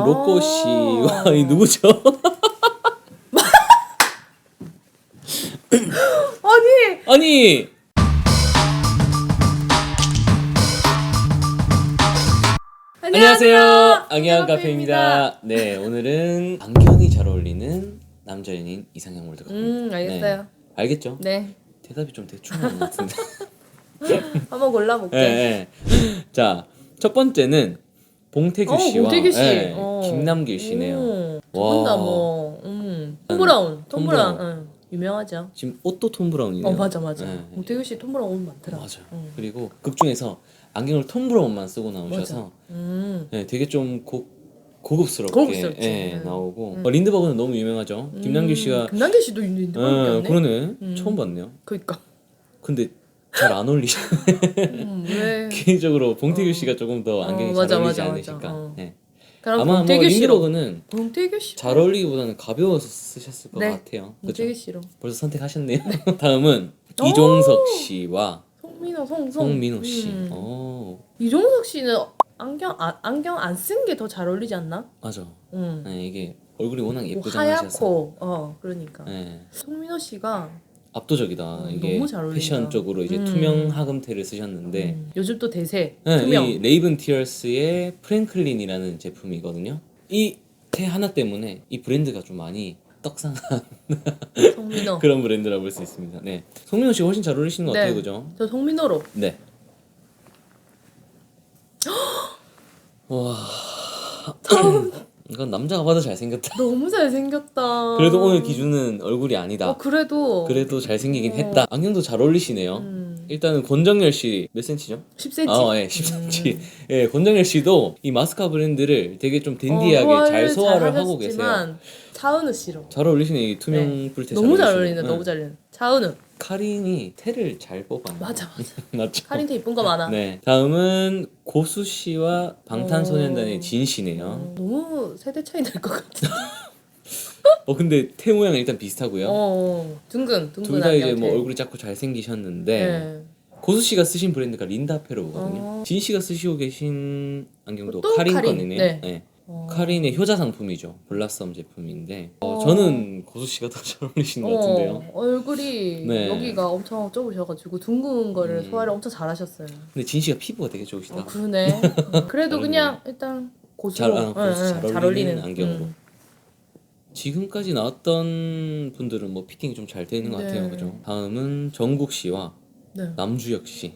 아. 로꼬 씨와 이 누구죠? 아니 아니 안녕하세요. 안경 카페입니다. 네, 오늘은 안경이 잘 어울리는 남자 연인 이상형 월드컵. 음 알겠어요. 네. 알겠죠? 네. 대답이 좀 대충 나온 것 같은데. 한번 골라볼게. 네, 네. 자, 첫 번째는 봉태규 어, 씨와 봉태규 씨. 네, 어. 김남길 씨네요. 음, 와. 두분다 뭐, 음, 톰 브라운, 톰 톰 브라운. 응, 유명하죠. 지금 옷도 톰 브라운이네요. 어 맞아 맞아. 네. 홍태규 씨 톰 브라운 옷 많더라. 맞아. 응. 그리고 극 중에서 안경을 톰 브라운만 쓰고 나오셔서 음, 네, 되게 좀 고, 고급스럽게 고급스럽지. 예, 음. 나오고 음. 어, 린드버그는 너무 유명하죠. 김남길 씨가 김남길 씨도 어, 모르겠네. 그러네 음. 처음 봤네요. 그니까. 근데 잘 안 어울리시. 음, 왜? 개인적으로 봉태규 어. 씨가 조금 더 안경이 어, 잘 맞아, 어울리지 맞아, 않으실까. 어. 네. 그럼 아마 뭐 봉태규 씨로. 린드버그는 봉태규 씨. 잘 어울리기보다는 가벼워서 쓰셨을 것 네. 같아요. 그죠? 봉태규 씨로. 벌써 선택하셨네요. 다음은 오! 이종석 씨와 송민호, 송, 송. 송민호 씨. 음. 어 이종석 씨는 안경 아, 안경 안 쓴 게 더 잘 어울리지 않나? 맞아. 응. 네, 이게 얼굴이 워낙 뭐 예쁘장하셔서 하얗고, 어 그러니까. 네, 송민호 씨가 압도적이다. 음, 이게 너무 잘 어울린다. 패션 쪽으로 이제 음. 투명 하금테를 쓰셨는데 음, 요즘 또 대세 네, 투명. 이 레이븐 티어스의 프랭클린이라는 제품이거든요. 이 테 하나 때문에 이 브랜드가 좀 많이 떡상한 송민호. 그런 브랜드라 볼수 있습니다. 네, 송민호 씨가 훨씬 잘 어울리시는 것 네. 같아요, 그죠? 저 송민호로. 네. 와, 이건 남자가 봐도 잘생겼다. 너무 잘생겼다. 그래도 오늘 기준은 얼굴이 아니다. 어 그래도 그래도 잘생기긴 어. 했다. 안경도 잘 어울리시네요. 음, 일단은 권정열 씨 몇 센치죠? 10cm. 아, 예, 10cm. 예, 권정열 씨도 이 마스카 브랜드를 되게 좀 댄디하게 어, 잘 소화를 하고 계세요. 차은우 씨로. 잘 어울리시네 이 투명 뿔테. 너무 잘. 어울린다. 응. 너무 잘 어울린다. 차은우. 카린이 테를 잘 뽑았네. 맞아 맞아. 맞죠? 카린테 이쁜 거 많아. 네. 다음은 고수 씨와 방탄소년단의 어. 진 씨네요. 어, 너무 세대 차이 날 것 같아. 어 근데 테 모양은 일단 비슷하고요. 어, 둥근 둥근 둘 다 이제 안경 뭐 테. 얼굴이 작고 잘 생기셨는데 네. 고수 씨가 쓰신 브랜드가 린다 페로거든요. 어. 진 씨가 쓰시고 계신 안경도 또 카린 카린. 거네요. 네. 네. 어. 카린의 효자 상품이죠. 블라썸 제품인데 어, 어. 저는 고수 씨가 더 잘 어울리시는 것 같은데요. 어, 얼굴이 네. 여기가 엄청 좁으셔가지고 둥근 거를 음. 소화를 엄청 잘하셨어요. 근데 진 씨가 피부가 되게 좋으시다. 어, 그러네. 어, 그래도 잘 그냥 일단 잘, 고수로 아, 고수 응, 잘 응, 어울리는 안경으로. 음. 지금까지 나왔던 분들은 뭐 피팅이 좀 잘 되는 것 네. 같아요. 그죠? 다음은 정국 씨와 네. 남주혁 씨.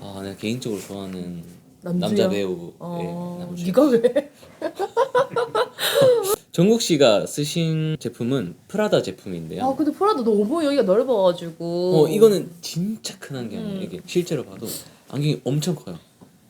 아, 내가 개인적으로 좋아하는 남자 배우. 어, 예, 남주혁. 네가 왜? 정국 씨가 쓰신 제품은 프라다 제품인데요. 아 근데 프라도 너무 여기가 넓어가지고. 어 이거는 진짜 큰 안경이에요. 음. 이게 실제로 봐도 안경이 엄청 커요.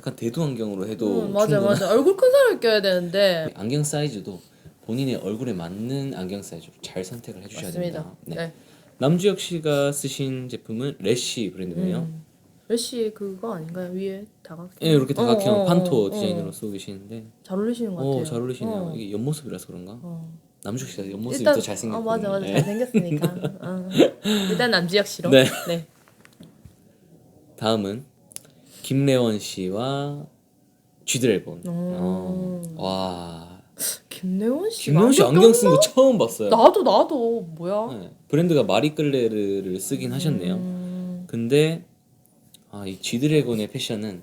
약간 대두 안경으로 해도 음, 맞아 충분한- 맞아 얼굴 큰 사람이 껴야 되는데. 안경 사이즈도 본인의 얼굴에 맞는 안경 사이즈로 잘 선택을 해주셔야 맞습니다. 됩니다. 네. 네. 남주혁 씨가 쓰신 제품은 래쉬 브랜드고요. 음. 레시 그거 아닌가요 위에 다각? 예, 이렇게 다각형 어, 어, 판토 어, 디자인으로 어. 쓰고 계시는데, 잘 어울리시는 것 같아요. 오, 잘 어울리시네요. 어. 이게 옆모습이라서 그런가? 어. 남주혁 씨가 옆모습이 더 잘생겼거든요. 어, 맞아 맞아 예. 잘생겼으니까. 어. 일단 남지혁 씨로. 네. 네. 다음은 김래원 씨와 쥐드래곤. 어. 음. 와, 김래원 씨. 김래원 씨 안경 쓴 거 처음 봤어요. 나도 나도 뭐야? 네, 브랜드가 마리끌레르를 쓰긴 하셨네요. 음. 근데 아, 이 쥐드래곤의 패션은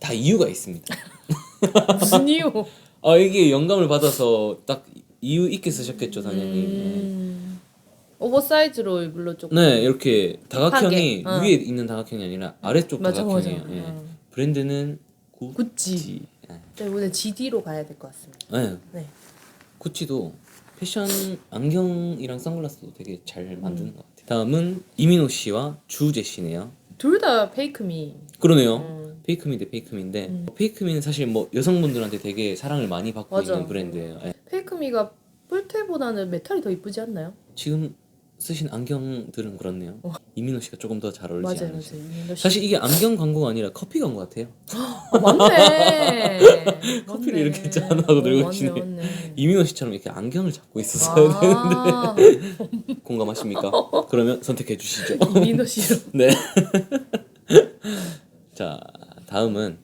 다 이유가 있습니다. 무슨 이유? 아 이게 영감을 받아서 딱 이유 있게 쓰셨겠죠 당연히. 음. 오버사이즈로 입을로 조금. 네 이렇게 다각형이 어. 위에 있는 다각형이 아니라 아래쪽 맞아 맞아. 다각형이에요. 예. 어. 브랜드는 구찌. 구찌. 예. 네, 오늘 GD로 가야 될 것 같습니다. 네. 네. 구찌도 패션 안경이랑 선글라스도 되게 잘 음. 만드는 것 같아요. 다음은 이민호 씨와 주재 씨네요. 둘 다 페이크미. 그러네요. 음. 페이크미 대 페이크미인데 음. 페이크미는 사실 뭐 여성분들한테 되게 사랑을 많이 받고 맞아. 있는 브랜드예요. 예. 페이크미가 뿔테보다는 메탈이 더 이쁘지 않나요? 지금 쓰신 안경들은 그렇네요. 어. 이민호 씨가 조금 더 잘 어울리지 맞아요, 않으세요? 맞아요. 이민호 씨. 사실 이게 안경 광고가 아니라 커피 광고 같아요. 어, 맞네. 커피를 맞네. 이렇게 짠하고 들고 어, 계시네. 맞네. 이민호 씨처럼 이렇게 안경을 잡고 있었어야 되는데 아, 공감하십니까? 그러면 선택해 주시죠. 이민호 씨로. 네. 자 다음은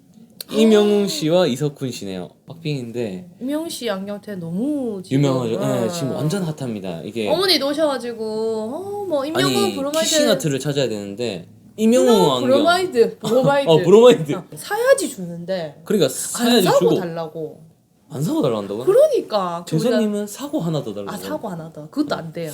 이명웅 씨와 이석훈 씨네요. 박빙인데 이명웅 씨 되게 너무 지금, 유명하죠. 네, 어. 지금 완전 핫합니다. 이게 어머니도 오셔가지고 어뭐 임영웅 아니 브로마이드 키싱 아트를 찾아야 되는데 이명웅 브로- 안경. 브로마이드 브로마이드 어 브로마이드. 어, 사야지 주는데 그러니까 안 사야지 사고 주고 달라고 안 사고 달란다고? 그러니까 그보다- 재선님은 사고 하나 더 달라고. 아 사고 하나 더 그것도 안 돼요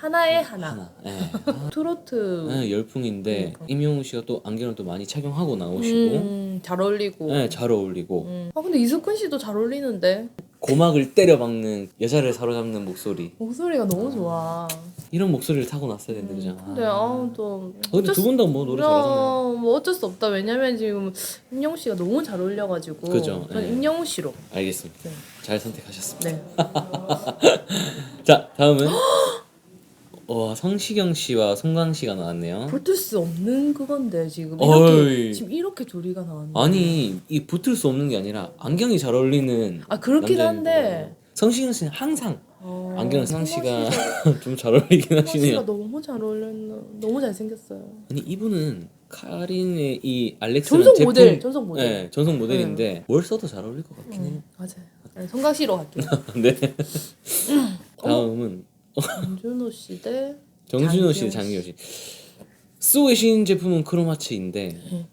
하나에 하나, 하나. 예. 트로트 네, 열풍인데 그러니까. 임영웅 씨가 또 안경을 또 많이 착용하고 나오시고 음, 잘 어울리고 네, 잘 어울리고 음. 아 근데 이석훈 씨도 잘 어울리는데 고막을 때려박는 여자를 사로잡는 목소리 목소리가 너무 좋아 이런 목소리를 타고 났어야 되는데 그죠? 음, 근데 아. 아또 아, 근데 두 분 다 뭐 노래 잘하잖아요. 뭐 어쩔 수 없다 왜냐면 지금 임영웅 씨가 너무 잘 어울려가지고 그죠, 저는 예. 임영웅 씨로 알겠습니다. 네. 잘 선택하셨습니다. 네 자 다음은 와 성시경 씨와 송강 씨가 나왔네요. 붙을 수 없는 그건데 지금 어이. 이렇게 지금 이렇게 둘이가 나왔네 아니 이 붙을 수 없는 게 아니라 안경이 잘 어울리는 아 그렇긴 남자인 한데. 성시경 씨는 항상 어, 안경을 성 씨가 씨가- 좀 잘 어울리긴 성 씨가 하시네요. 너무 잘 어울렸나 너무 잘 생겼어요 아니 이분은 카린의 이 알렉스라는 전속 제품 모델 전속 모델 네, 전속 모델인데 뭘 써도 잘 어울릴 것 같긴 해요. 음, 맞아요 네, 성강 씨로 갈게요 네. 다음은 김준호 씨대 정준호 씨, 장기호 씨. 쓰고 계신 제품은 크로마츠인데 네.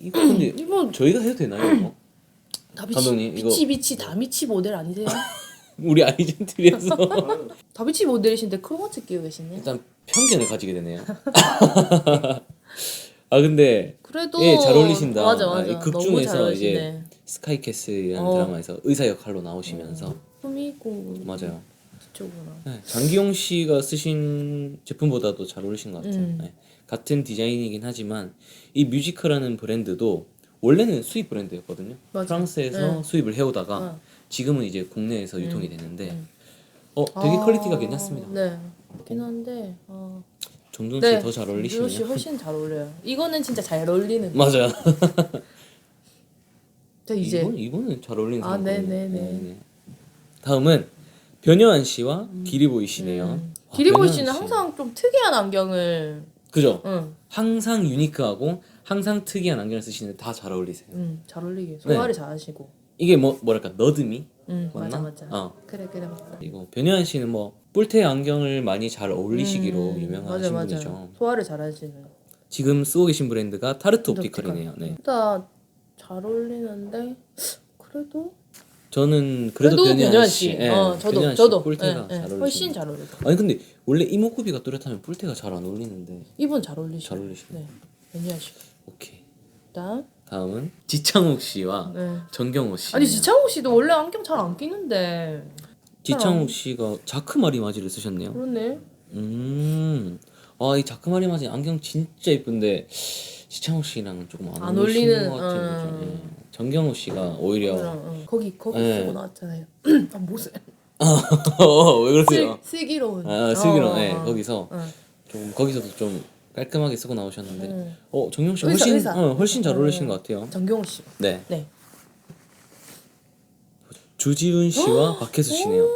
이거 근데 이분 저희가 해도 되나요? 이거? 다 미치 감독님, 이거- 미치 미치 다 미치 모델 아니세요? 우리 아이젠트리에서 다 미치 모델이신데 크로마츠 끼고 계시네 일단 편견을 가지게 되네요. 아 근데 그래도 예, 잘 어울리신다. 맞아 아, 맞아 이극 너무 중에서 잘 어울리시네. 이제 스카이캐슬이라는 어. 드라마에서 의사 역할로 나오시면서 품이고 맞아요. 그쪽으로 네, 장기용 씨가 쓰신 제품보다도 잘 어울리신 것 같아요. 음. 네, 같은 디자인이긴 하지만 이 뮤지컬이라는 브랜드도 원래는 수입 브랜드였거든요. 맞아. 프랑스에서 네. 수입을 해오다가 어. 지금은 이제 국내에서 유통이 되는데 어 되게 아, 퀄리티가 괜찮습니다. 네. 그렇긴 한데 어. 정준 네. 씨더잘 준호 씨 어울리시네요. 훨씬 잘 어울려요. 이거는 진짜 잘 어울리는. 맞아요. 저 이제 이건 이거는 잘 어울리는 아, 네네네. 같네요. 네. 다음은 변요한 씨와 기리보이 씨네요. 음. 아, 기리보이 변요한 씨는 씨. 항상 좀 특이한 안경을 그죠? 응, 항상 유니크하고 항상 특이한 안경을 쓰시는데 다 잘 어울리세요. 응, 잘 어울리게 네. 소화를 잘하시고. 이게 뭐 뭐랄까 너드미 응, 맞나? 맞아 맞아. 어. 그래 그래 맞다. 그리고 변요한 씨는 뭐 뿔테 안경을 많이 잘 어울리시기로 음, 유명하신 맞아, 맞아. 분이죠. 소화를 잘하시는. 지금 쓰고 계신 브랜드가 타르트 옵티컬. 옵티컬이네요. 네. 다잘 어울리는데 그래도 저는 그래도, 변요한 씨, 씨. 예, 어, 저도 씨 저도 뿔테가 예, 잘 예, 어울리시는 훨씬 잘 어울려. 아니 근데 원래 이목구비가 뚜렷하면 뿔테가 잘 안 어울리는데 이분 잘 어울리시죠. 잘 어울리시네. 네, 변희하시고. 오케이. 그다음 다음은 지창욱 씨와 네. 정경호 씨. 아니 지창욱 씨도 원래 안경 잘 안 끼는데. 지창욱 씨가 자크마리 마지를 쓰셨네요. 그렇네. 음. 아, 이 자크마리 마지 안경 진짜 이쁜데 지창욱 씨랑은 조금 안, 안 어울리시는 어울리는, 것 같아요. 음. 그죠? 예. 정경호 씨가 오히려 그럼, 응. 거기 거기 네. 쓰고 나왔잖아요. 아 모습. 어, 왜 그러세요? 슬, 슬기로운. 아, 슬기로, 어, 네, 어. 거기서 응. 좀 거기서도 좀 깔끔하게 쓰고 나오셨는데, 응. 어 정경 씨 의사, 훨씬, 의사. 어, 훨씬 잘 어울리시는 어. 것 같아요. 정경호 씨. 네, 네. 주지훈 씨와 박혜수 씨네요.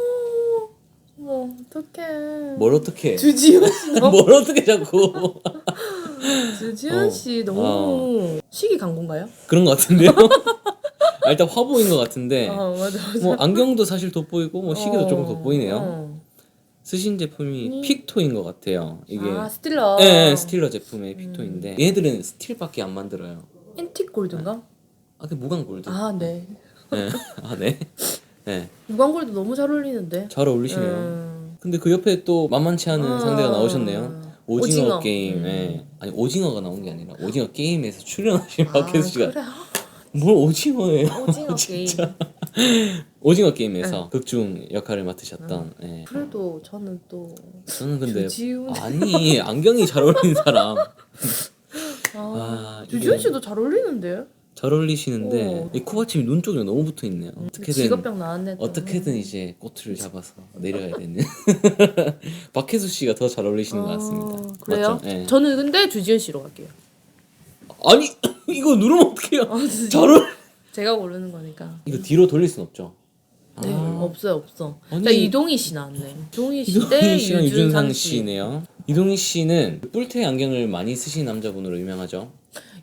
뭐 어떡해. 뭘 어떻게? 주지훈 씨 뭘 어떻게 자꾸 주 어. 씨 너무 시기 강군가요? 그런 것 같은데요? 아, 일단 화보인 것 같은데, 아 맞아 맞아. 뭐 안경도 사실 돋보이고 뭐 시계도 어, 조금 돋보이네요. 어. 쓰신 제품이 음. 픽토인 것 같아요. 이게 아 스틸러. 예, 예, 스틸러 제품의 픽토인데 얘네들은 스틸밖에 안 만들어요. 앤틱 골드인가? 아, 그 무광 골드. 아 네. 네. 아, 네. 네. 무광 골드 너무 잘 어울리는데. 잘 어울리시네요. 음. 근데 그 옆에 또 만만치 않은 아. 상대가 나오셨네요. 오징어, 오징어. 게임. 음. 예. 아니 오징어가 나온 게 아니라 오징어 게임에서 출연하신 박혜수 씨가 그래. 아, 뭘 오징어예요? 오징어 게임. 오징어 게임에서 극중 역할을 맡으셨던. 예. 그래도 저는 또 저는 근데 주지훈. 아니 안경이 잘 어울리는 사람 아, 아, 주지훈 씨도 잘 어울리는데. 잘 어울리시는데 오. 이 코받침이 눈 쪽에 너무 붙어 있네요. 어떻게든 직업병 나왔네. 또. 어떻게든 이제 꼬투를 잡아서 내려가야 되는 박혜수 씨가 더 잘 어울리시는 것 같습니다. 아, 그래요? 맞죠? 예. 저는 근데 주지훈 씨로 갈게요. 아니 이거 누르면 어떡해요? 아. 잘 어울. 제가 고르는 거니까. 이거 뒤로 돌릴 순 없죠. 네, 아. 없어요, 없어. 아니. 자, 이동희 씨 나왔네. 이동희 씨대 이동희 씨랑 유준상 씨. 씨네요. 이동희 씨는 뿔테 안경을 많이 쓰신 남자분으로 유명하죠.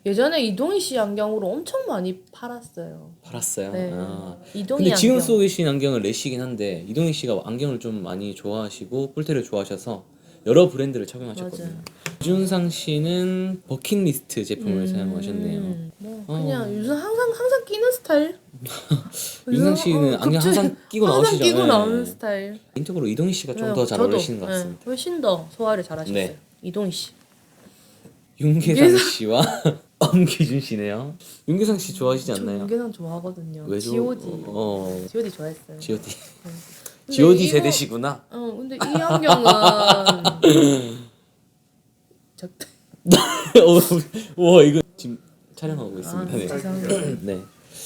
예전에 이동희 씨 안경으로 엄청 많이 팔았어요. 팔았어요. 네. 아. 이동희 근데 지금 안경. 쓰고 계신 안경은 래시긴 한데 이동희 씨가 안경을 좀 많이 좋아하시고 뿔테를 좋아하셔서 여러 브랜드를 착용하셨거든요. 맞아요. 이준상 씨는 버킷리스트 제품을 음, 사용하셨네요. 뭐 어. 그냥 요즘 항상 항상 끼는 스타일. 윤상 씨는 어, 안경 항상 끼고 항상 나오시죠? 끼고 네. 나오는 스타일. 개인적으로 이동희 씨가 좀 네, 더잘 저도, 어울리시는 것 네, 같습니다. 훨씬 더 소화를 잘하셨어요. 네. 이동희 씨. 윤계상. 씨와 엄기준 씨네요. 윤계상 씨 좋아하시지 저 않나요? 윤계상 좋아하거든요. 왜죠? G.O.D. 어, G.O.D 좋아했어요. G.O.D. 근데 G.O.D 이거- 세대시구나. 어, 근데 이 안경은 저, 와 이거 지금 촬영하고 아, 있습니다. 네. 죄송해요. 네.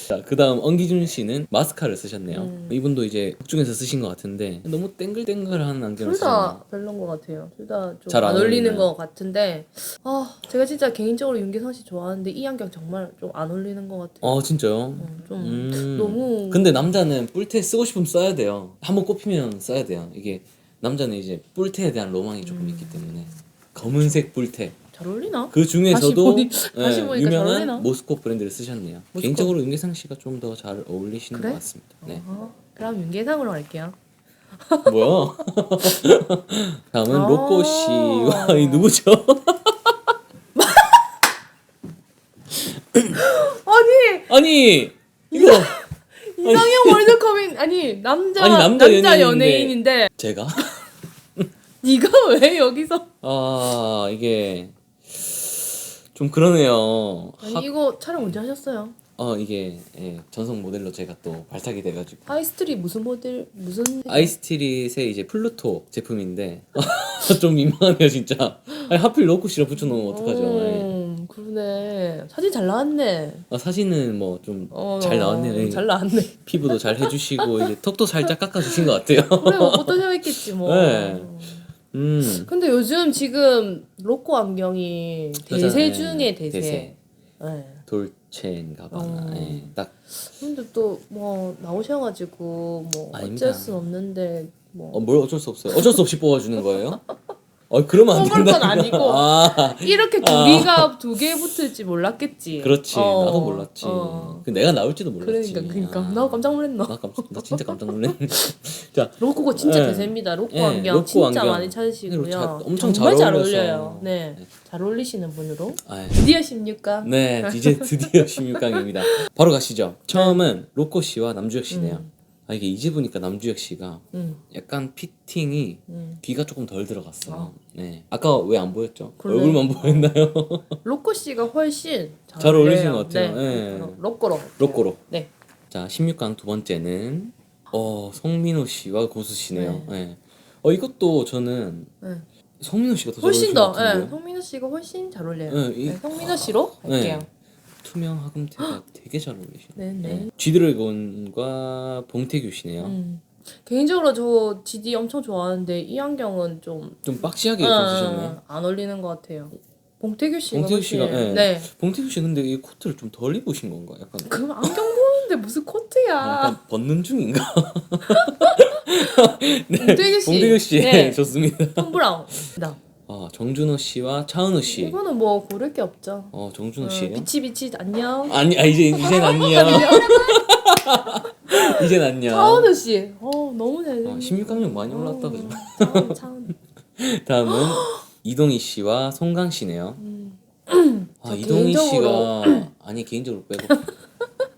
자, 그다음 엄기준 씨는 마스카를 쓰셨네요. 음. 이분도 이제 극중에서 쓰신 것 같은데 너무 땡글땡글한 안경을 쓰셨네요. 별론 것 같아요. 둘 다 좀 잘 안 안 어울리는 어울리나요? 것 같은데 아 제가 진짜 개인적으로 윤계상 씨 좋아하는데 이 안경 정말 좀 안 어울리는 것 같아요. 어 진짜요? 어, 좀 음. 너무 근데 남자는 뿔테 쓰고 싶으면 써야 돼요. 한번 꼽히면 써야 돼요. 이게 남자는 이제 뿔테에 대한 로망이 조금 있기 때문에 검은색 뿔테. 잘 어울리나? 그 중에서도 다시 보니- 다시 예, 보니까 잘 유명한 어울리나? 모스코 브랜드를 쓰셨네요. 모스코. 개인적으로 윤계상 씨가 좀 더 잘 어울리시는 그래? 것 같습니다. 네. 어, 그럼 윤계상으로 갈게요. 뭐야? 다음은 아. 로꼬 씨와 이 누구죠? 아니 아니 이거 이상형 월드컵인 아니 남자 아니, 남자 연예인인데. 연예인인데 제가 네가 왜 여기서 아 이게 좀 그러네요. 아니 이거 촬영 언제 하셨어요? 어 이게 예, 전속 모델로 제가 또 발탁이 돼가지고 하이스트리 무슨 모델 무슨 아이스티릿의 이제 플루토 제품인데 좀 민망하네요 진짜. 아니, 하필 씨라 붙여놓으면 어떡하죠? 예. 음, 그러네 사진 잘 나왔네. 아, 사진은 뭐좀잘 어, 나왔네요. 예. 잘 나왔네. 피부도 잘 해주시고 이제 턱도 살짝 깎아주신 것 같아요. 그래 뭐 어떠셨겠지 뭐. 네. 음. 근데 요즘 지금 로꼬 안경이 대세 그래서, 예, 중에 대세. 대세. 네. 돌체인가 봐. 어. 예, 딱 근데 또 뭐 나오셔가지고 뭐 아닙니다. 어쩔 수 없는데 뭐 어, 뭘 어쩔 수 없어요. 어쩔 수 없이 뽑아주는 거예요? 어, 그러면 안 뽑을 된다. 건 아니고. 아, 이렇게 두 개가 두 개 붙을지 몰랐겠지. 그렇지. 어, 나도 몰랐지. 어. 그 내가 나올지도 몰랐지. 그러니까 그러니까 아. 나 깜짝 놀랐나. 나 깜짝, 나 진짜 깜짝 놀랐네. 자, 로코가 진짜 네. 대세입니다. 로코 네, 안경 로코 진짜 안경. 많이 찾으시고요. 자- 엄청 정말 잘 잘 어울려서. 어울려요. 네, 잘 어울리시는 분으로 아, 드디어 16강. 네, 이제 드디어 16강입니다. 바로 가시죠. 처음은 로꼬 씨와 남주혁 씨네요. 음. 아 이게 이제 보니까 남주혁 씨가 음, 약간 피팅이 음. 귀가 조금 덜 들어갔어요. 아. 네. 아까 왜 안 보였죠? 그러네. 얼굴만 보였나요? 로코 씨가 훨씬 잘, 잘 어울리시는. 것 같아요. 네. 로코로. 로코로. 로꼬로. 네. 자, 16강 두 번째는 어, 성민호 씨와 고수 씨네요. 네. 어, 이것도 저는 네. 성민호 씨가 더잘 훨씬 더. 네, 성민호 씨가 훨씬 잘 어울려요. 네, 이- 네, 성민호 씨로 갈게요. 투명 하금태가 되게 잘 어울리시네요. 네, 네. 쥐드래곤과 봉태규 씨네요. 음. 개인적으로 저 GD 엄청 좋아하는데 이 안경은 좀좀 어, 좀 쓰셨네. 안 어울리는 것 같아요. 봉태규 씨가 봉태규 씨가, 예. 네. 봉태규 씨 근데 이 코트를 좀 덜 입으신 건가? 약간 그 안경 보는데 무슨 코트야? 약간 벗는 중인가? 봉태규 씨. 봉태규 씨 네. 좋습니다. 톰 브라운. 나. 아 정준호 씨와 차은우 씨. 이거는 뭐 고를 게 없죠. 어 정준호 어, 씨예요? 비치 비치 안녕. 아니 아 이제 이젠 안녕. 이젠 안녕. 차은우 씨. 어 너무 아, 잘생겼. 16강력 많이 올랐다 그죠? 차은우 차은우. 다음은 이동희 씨와 송강 씨네요. 아 음. 저 이동희 개인적으로- 씨가 아니 개인적으로 빼고.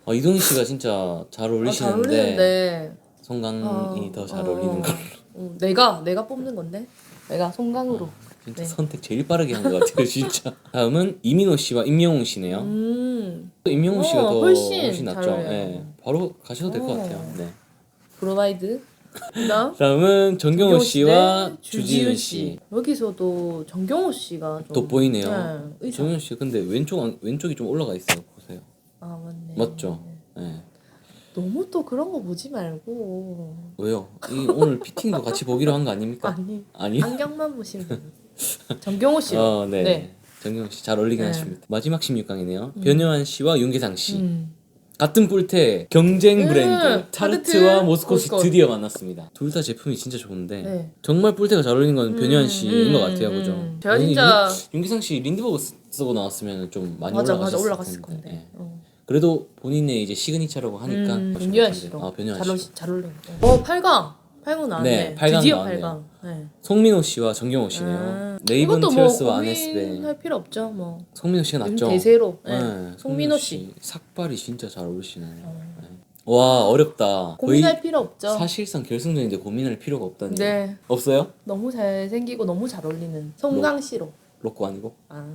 아 이동희 씨가 진짜 잘 아, 잘 어울리시는데 어울리는데. 송강이 어, 더잘 어, 어울리는 걸. 어, 내가 내가 뽑는 건데. 내가 송강으로. 진짜 네. 선택 제일 빠르게 한 것 같아요 진짜. 다음은 이민호 씨와 임영웅 씨네요. 음. 또 임영웅 씨가 어, 더 훨씬 훨씬, 잘 낫죠. 어울려요. 예. 바로 가셔도 될 것 어. 같아요. 네. 브로마이드. 그다음 다음은 정경호 씨와 대 주지훈 씨. 여기서도 정경호 씨가 좀 돋보이네요. 네, 의사. 정경 씨 근데 왼쪽 안- 왼쪽이 좀 올라가 있어요. 보세요. 아 맞네. 맞죠? 예. 너무 또 그런 거 보지 말고 왜요? 이 오늘 피팅도 같이 보기로 한 거 아닙니까? 아니 아니. 안경만 보시면. 정경호 씨. 어, 네. 네. 정경호 씨 잘 어울리긴 네. 하십니다. 마지막 16강이네요. 변요한 씨와 윤계상 씨. 음. 같은 뿔테 경쟁 음, 브랜드 타르트와 타르트, 모스콧. 드디어 만났습니다. 둘 다 제품이 진짜 좋은데 네. 정말 뿔테가 잘 어울리는 건 씨인 음, 것 같아요, 음, 그죠? 음. 제가 아니, 진짜 윤, 윤기상 씨 린드버그 쓰, 쓰고 나왔으면 좀 많이 맞아 올라갔을 올라갔을 텐데. 건데. 예. 어. 그래도 본인의 이제 시그니처라고 하니까 음, 좋은데. 씨로. 아 잘, 씨. 어울리, 잘 어울려. 어 8강. 8강 나왔네. 네, 8강 드디어 나왔네요. 8강. 네. 송민호 씨와 정경호 씨네요. 아, 이것도 티어스와 뭐 아네스베. 고민할 필요 없죠. 뭐 송민호 씨가 요즘 낫죠. 대세로. 네. 네, 송민호 씨. 삭발이 진짜 잘 어울리시네요. 네. 와 어렵다. 고민할 필요 없죠. 사실상 결승전인데 고민할 필요가 없다니. 네. 없어요? 너무 잘 생기고 너무 잘 어울리는 송강 씨로. 로꼬 아니고? 아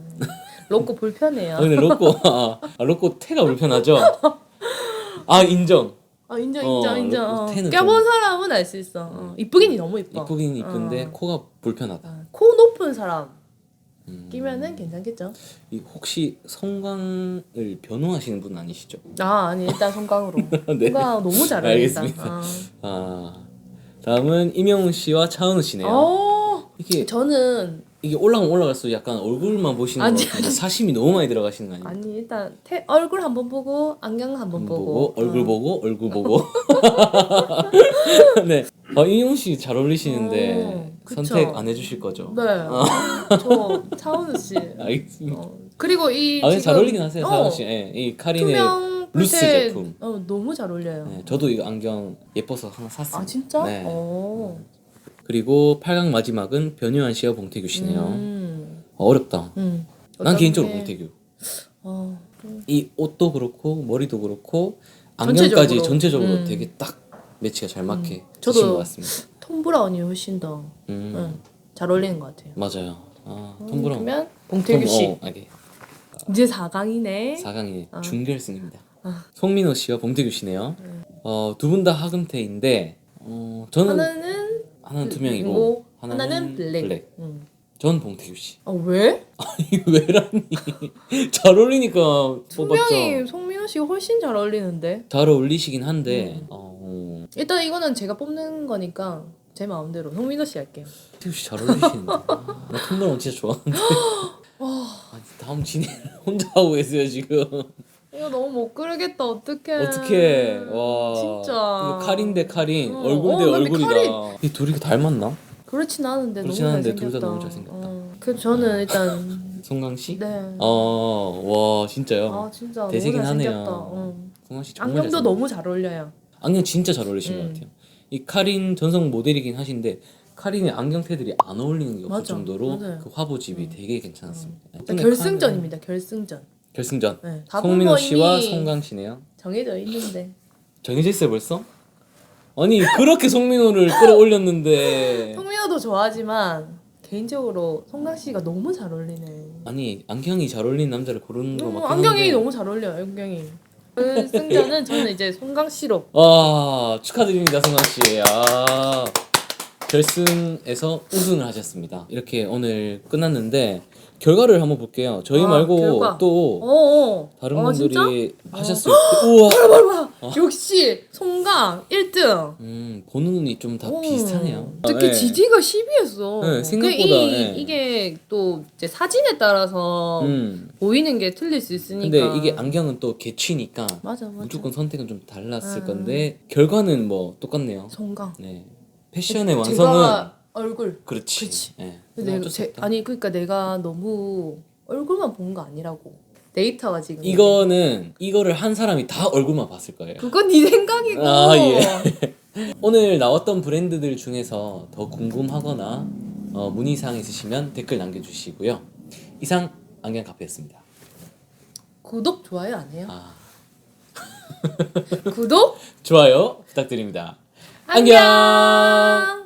로꼬 불편해요. 아 근데 로꼬 아, 아, 로꼬 태가 불편하죠. 아 인정. 아 인정 어, 인정 인정. 로꼬 어. 껴본 사람은 알 수 있어. 어. 이쁘긴 너무 이뻐. 이쁘긴 이쁜데 어. 코가 불편하다. 아, 코 높은 사람 음. 끼면은 괜찮겠죠. 이 혹시 성광을 변호하시는 분 아니시죠? 아 아니 일단 송강으로. 네. 송강 너무 잘. 알겠습니다. 아. 아 다음은 임영웅 씨와 차은우 씨네요. 어, 이게 저는 이게 올라가면 올라갈수록 약간 얼굴만 보시는 아니, 것 같은데 사심이 너무 많이 들어가시는 거 아니에요? 아니 일단 태, 얼굴 한번 보고 안경 한번 보고, 보고, 얼굴 어. 보고 얼굴 보고 네 아, 임영웅 씨잘 어울리시는데 어, 그쵸. 선택 안 해주실 거죠? 네. 저 차은우 씨. 알겠습니다. 어. 그리고 이 아, 근데 지금 잘 어울리긴 하세요, 어, 차은우 씨. 예, 이 카린의 투명 루스 뿔테- 제품. 어 너무 잘 어울려요. 네, 저도 이거 안경 예뻐서 하나 샀습니다. 아 진짜? 네. 어. 그리고 8강 마지막은 변요한 씨와 봉태규 씨네요. 음. 어, 어렵다. 음. 난 개인적으로 게- 봉태규. 어. 이 옷도 그렇고 머리도 그렇고 안경까지 전체적으로. 전체적으로 음. 되게 딱 매치가 잘 맞게 저도- 쓰신 것 같습니다. 톰 브라운이 훨씬 더 음, 응, 잘 어울리는 것 같아요. 맞아요. 아, 톰 브라운. 그러면 봉태규 씨 어, 알게. 이제 4강이네. 4강이 아. 준결승입니다. 아. 송민호 씨와 봉태규 씨네요. 어, 두 분 다 하금태인데 어, 저는 하나는 하나는 두 명이고 그리고 하나는, 하나는 블랙. 블랙. 응. 전 봉태규 씨. 아 왜? 아니 왜라니? 잘 어울리니까 뽑았죠. 분명히 송민호 씨가 훨씬 잘 어울리는데. 잘 어울리시긴 한데 음. 어, 일단 이거는 제가 뽑는 거니까 제 마음대로 송민호 씨 할게요. 태규 씨 잘 어울리시는데. 아, 나 톰브라운 진짜 좋아하는데. 아니, 다음 진행 혼자 하고 계세요 지금. 이거 너무 못 그리겠다. 어떡해. 어떻게 와 진짜. 이거 칼인 어, 얼굴 대 어, 근데 얼굴이다. 칼이- 이 둘이 닮았나? 그렇진 않은데 그렇진 너무 않은데 잘생겼다. 다 너무 잘생겼다. 어. 그 저는 일단 송강 씨? 네. 어와 진짜요. 아 진짜 대세긴 너무 잘생겼다. 하네요. 응. 송강 씨 정말 안경도 잘생겼. 너무 잘 어울려요. 안경 진짜 잘 어울리신 것 음. 같아요. 이 카린 전성 모델이긴 하신데 카린의 안경테들이 안 어울리는 게 없을 맞아, 정도로 맞아요. 음. 그 화보집이 되게 괜찮았습니다. 네. 근데 결승전입니다. 결승전. 결승전. 네. 송민호 씨와 이미 송강 씨네요. 정해져 있는데. 정해져 있어요 벌써? 아니 그렇게 송민호를 끌어올렸는데 송민호도 좋아하지만 개인적으로 송강 씨가 너무 잘 어울리네. 아니 안경이 잘 어울리는 남자를 고르는 거 음, 맞긴 안경이 한데 너무 잘 어울려요. 안경이. 결승전은 저는 이제 송강 씨로. 아 축하드립니다 송강 씨. 아 결승에서 우승을 하셨습니다. 이렇게 오늘 끝났는데 결과를 한번 볼게요. 저희 아, 말고 결과. 또 어. 다른 어, 분들이? 하셨을 때 우와 역시 송강 1등. 음 보는 눈이 좀 다 비슷하네요. 특히 네. 지지가 10위였어. 네, 생각보다, 이, 네. 이게 또 이제 사진에 따라서 음 보이는 게 틀릴 수 있으니까. 근데 이게 안경은 또 개취니까 맞아 맞아. 무조건 선택은 좀 달랐을 음. 건데 결과는 뭐 똑같네요. 송강. 네 패션의 완성은 제가 얼굴. 그렇지. 네. 근데 어쩔 수 제, 없다. 아니 그러니까 내가 너무 얼굴만 본 거 아니라고. 데이터가 지금. 이거는 이거를 한 사람이 다 얼굴만 봤을 거예요. 그건 네 생각이고. 아, 예. 오늘 나왔던 브랜드들 중에서 더 궁금하거나 어, 문의사항 있으시면 댓글 남겨주시고요. 이상 안경 카페였습니다. 구독 좋아요 안 해요? 아, 구독 좋아요 부탁드립니다. 안녕. 안녕.